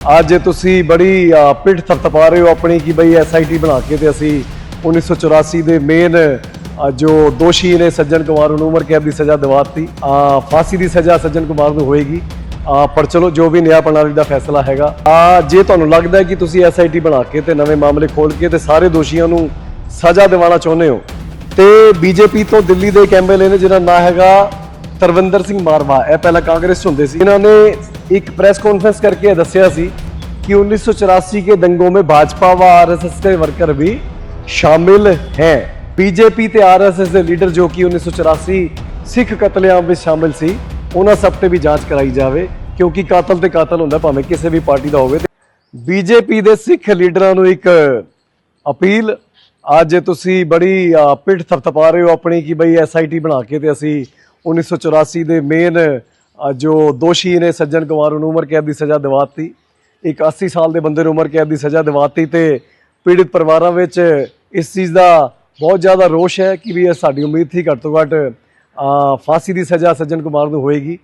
ਅੱਜ ਤੁਸੀਂ ਬੜੀ ਅ, ਪਿੱਠ ਥਪਥਪਾ ਰਹੇ ਹੋ ਆਪਣੀ ਕਿ ਬਈ ਐਸਆਈਟੀ ਬਣਾ ਕੇ ਤੇ ਅਸੀਂ 1984 ਦੇ ਮੇਨ ਜੋ ਦੋਸ਼ੀ ਨੇ ਸੱਜਣ ਕੁਮਾਰ ਨੂੰ ਉਮਰ ਕੈਦ ਦੀ ਸਜ਼ਾ ਦਿਵਾਤੀ। ਅ, ਫਾਂਸੀ ਦੀ ਸਜ਼ਾ ਸੱਜਣ ਕੁਮਾਰ ਨੂੰ ਹੋਏਗੀ। ਪਰ ਚਲੋ ਜੋ ਵੀ ਨਿਆਂ ਪ੍ਰਣਾਲੀ ਦਾ ਫੈਸਲਾ ਹੈਗਾ। ਆ ਜੇ ਤੁਹਾਨੂੰ ਲੱਗਦਾ ਹੈ ਕਿ ਤੁਸੀਂ ਐਸਆਈਟੀ ਬਣਾ ਕੇ ਤੇ ਨਵੇਂ ਮਾਮਲੇ ਖੋਲ ਕੇ ਤੇ ਸਾਰੇ ਦੋਸ਼ੀਆਂ ਨੂੰ ਸਜ਼ਾ ਦਿਵਾਉਣਾ ਚਾਹੁੰਦੇ ਹੋ ਤੇ ਬੀਜੇਪੀ ਤੋਂ ਦਿੱਲੀ ਦੇ ਇੱਕ ਐਮਐਲਏ ਨੇ ਜਿਹਦਾ ਨਾਂ ਹੈਗਾ ਤਰਵਿੰਦਰ ਸਿੰਘ ਮਾਰਵਾ ਇਹ ਪਹਿਲਾਂ ਕਾਂਗਰਸ 'ਚ ਹੁੰਦੇ ਸੀ ਇਹਨਾਂ ਨੇ ਇੱਕ ਪ੍ਰੈਸ ਕਾਨਫਰੰਸ ਕਰਕੇ ਇਹ ਦੱਸਿਆ ਸੀ कि 1984 के दंगों में भाजपा व आरएसएस के वर्कर भी शामिल हैं ਬੀਜੇਪੀ ਤੇ ਆਰਐਸਐਸ ਦੇ ਲੀਡਰ ਜੋ ਕਿ 1984 ਸਿੱਖ ਕਤਲੇਆਮ ਵਿੱਚ ਸ਼ਾਮਿਲ ਸੀ ਉਹਨਾਂ ਸਭ ਤੇ ਵੀ ਜਾਂਚ ਕਰਾਈ ਜਾਵੇ ਕਿਉਂਕਿ ਕਾਤਲ ਤੇ ਕਾਤਲ ਹੁੰਦਾ ਭਾਵੇਂ ਕਿਸੇ ਵੀ ਪਾਰਟੀ ਦਾ ਹੋਵੇ ਬੀਜੇਪੀ ਦੇ ਸਿੱਖ ਲੀਡਰਾਂ ਨੂੰ ਇੱਕ ਅਪੀਲ ਅੱਜ ਤੁਸੀਂ ਬੜੀ ਅ, ਪਿੱਠ ਥਪਥਪਾ ਰਹੇ ਹੋ ਆਪਣੀ ਕਿ ਬਈ ਐਸਆਈਟੀ ਬਣਾ ਕੇ ਤੇ ਅਸੀਂ 1984 ਦੇ ਮੇਨ ਜੋ ਦੋਸ਼ੀ ਨੇ ਸੱਜਣ ਕੁਮਾਰ ਨੂੰ ਉਮਰ ਕੈਦ ਦੀ ਸਜ਼ਾ ਦਿਵਾਤੀ। ਇੱਕ 80 ਸਾਲ ਦੇ ਬੰਦੇ ਨੂੰ ਉਮਰ ਕੈਦ ਦੀ ਸਜ਼ਾ ਦਿਵਾਤੀ ਤੇ ਪੀੜਿਤ ਪਰਿਵਾਰਾਂ ਵਿੱਚ ਇਸ ਚੀਜ਼ ਦਾ ਬਹੁਤ ਜ਼ਿਆਦਾ ਰੋਸ਼ ਹੈ ਕਿ ਵੀ ਇਹ ਸਾਡੀ ਉਮੀਦ ਸੀ ਘੱਟ ਤੋਂ ਘੱਟ ਫਾਂਸੀ ਦੀ ਸਜ਼ਾ ਸੱਜਣ ਕੁਮਾਰ ਨੂੰ ਹੋਏਗੀ।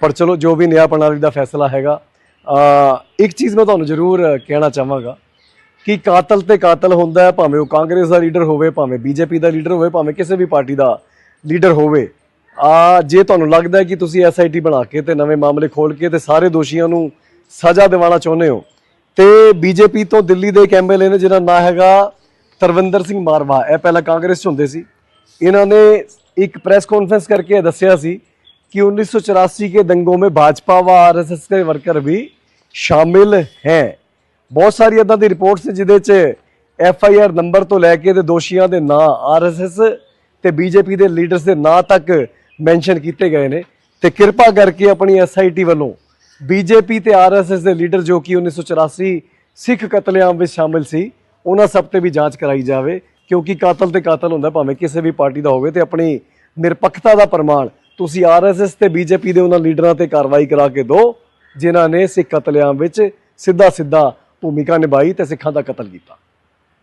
ਪਰ ਚਲੋ ਜੋ ਵੀ ਨਿਆਂ ਪ੍ਰਣਾਲੀ ਦਾ ਫੈਸਲਾ ਹੈਗਾ। ਇੱਕ ਚੀਜ਼ ਮੈਂ ਤੁਹਾਨੂੰ ਜ਼ਰੂਰ ਕਹਿਣਾ ਚਾਹਾਂਗਾ। ਕਿ ਕਾਤਲ ਤੇ ਕਾਤਲ ਹੁੰਦਾ ਹੈ ਭਾਵੇਂ ਉਹ ਕਾਂਗਰਸ ਦਾ ਲੀਡਰ ਹੋਵੇ ਭਾਵੇਂ ਬੀਜੇਪੀ ਦਾ ਲੀਡਰ ਹੋਵੇ ਭਾਵੇਂ ਕਿਸੇ ਵੀ ਪਾਰਟੀ ਦਾ ਲੀਡਰ ਹੋਵੇ ਆ ਜੇ ਤੁਹਾਨੂੰ ਲੱਗਦਾ ਹੈ ਕਿ ਤੁਸੀਂ ਐਸਆਈਟੀ ਬਣਾ ਕੇ ਤੇ ਨਵੇਂ ਮਾਮਲੇ ਖੋਲ ਕੇ ਤੇ ਸਾਰੇ ਦੋਸ਼ੀਆਂ ਨੂੰ ਸਜ਼ਾ ਦਿਵਾਉਣਾ ਚਾਹੁੰਦੇ ਹੋ ਤੇ ਬੀਜੇਪੀ ਤੋਂ ਦਿੱਲੀ ਦੇ ਇੱਕ ਐਮਐਲਏ ਨੇ ਜਿਹਦਾ ਨਾਂ ਹੈਗਾ ਤਰਵਿੰਦਰ ਸਿੰਘ ਮਾਰਵਾ ਇਹ ਪਹਿਲਾਂ ਕਾਂਗਰਸ 'ਚ ਹੁੰਦੇ ਸੀ ਇਹਨਾਂ ਨੇ ਇੱਕ ਪ੍ਰੈਸ ਕਾਨਫਰੰਸ ਕਰਕੇ ਇਹ ਦੱਸਿਆ ਸੀ कि 1984 के दंगों में भाजपा व आरएसएस के वर्कर भी शामिल हैं ਬਹੁਤ ਸਾਰੀ ਇਦਾਂ ਦੀ ਰਿਪੋਰਟਸ ਨੇ ਜਿਹਦੇ 'ਚ ਐਫ ਆਈ ਆਰ ਨੰਬਰ ਤੋਂ ਲੈ ਕੇ ਤੇ ਦੋਸ਼ੀਆਂ ਦੇ ਨਾਂ, ਆਰ ਐਸ ਐਸ ਤੇ ਬੀਜੇਪੀ ਦੇ ਲੀਡਰਸ ਦੇ ਨਾਂ ਤੱਕ ਮੈਂਸ਼ਨ ਕੀਤੇ ਗਏ ਨੇ। ਤੇ ਕਿਰਪਾ ਕਰਕੇ ਆਪਣੀ ਐਸ ਆਈ ਟੀ ਵੱਲੋਂ ਬੀਜੇਪੀ ਤੇ ਆਰ ਐਸ ਐਸ ਦੇ ਲੀਡਰ ਜੋ ਕਿ 1984 ਸਿੱਖ ਕਤਲੇਆਮ ਵਿੱਚ ਸ਼ਾਮਿਲ ਸੀ, ਉਹਨਾਂ ਸਭ ਤੇ ਵੀ ਜਾਂਚ ਕਰਾਈ ਜਾਵੇ, ਕਿਉਂਕਿ ਕਾਤਲ ਤੇ ਕਾਤਲ ਹੁੰਦਾ, ਭਾਵੇਂ ਕਿਸੇ ਵੀ ਪਾਰਟੀ ਦਾ ਹੋਵੇ ਤੇ ਆਪਣੀ ਨਿਰਪੱਖਤਾ ਦਾ ਪ੍ਰਮਾਣ ਤੁਸੀਂ ਆਰ ਐਸ ਐਸ ਤੇ ਬੀਜੇਪੀ ਦੇ ਉਹਨਾਂ ਲੀਡਰਾਂ ਤੇ ਕਾਰਵਾਈ ਕਰਾ ਕੇ ਦਿਓ, ਜਿਨ੍ਹਾਂ ਨੇ ਸਿੱਖ ਕਤਲੇਆਮ ਵਿੱਚ ਸਿੱਧਾ ਸਿੱਧਾ ਭੂਮਿਕਾ ਨਿਭਾਈ ਤੇ ਸਿੱਖਾਂ ਦਾ ਕਤਲ ਕੀਤਾ।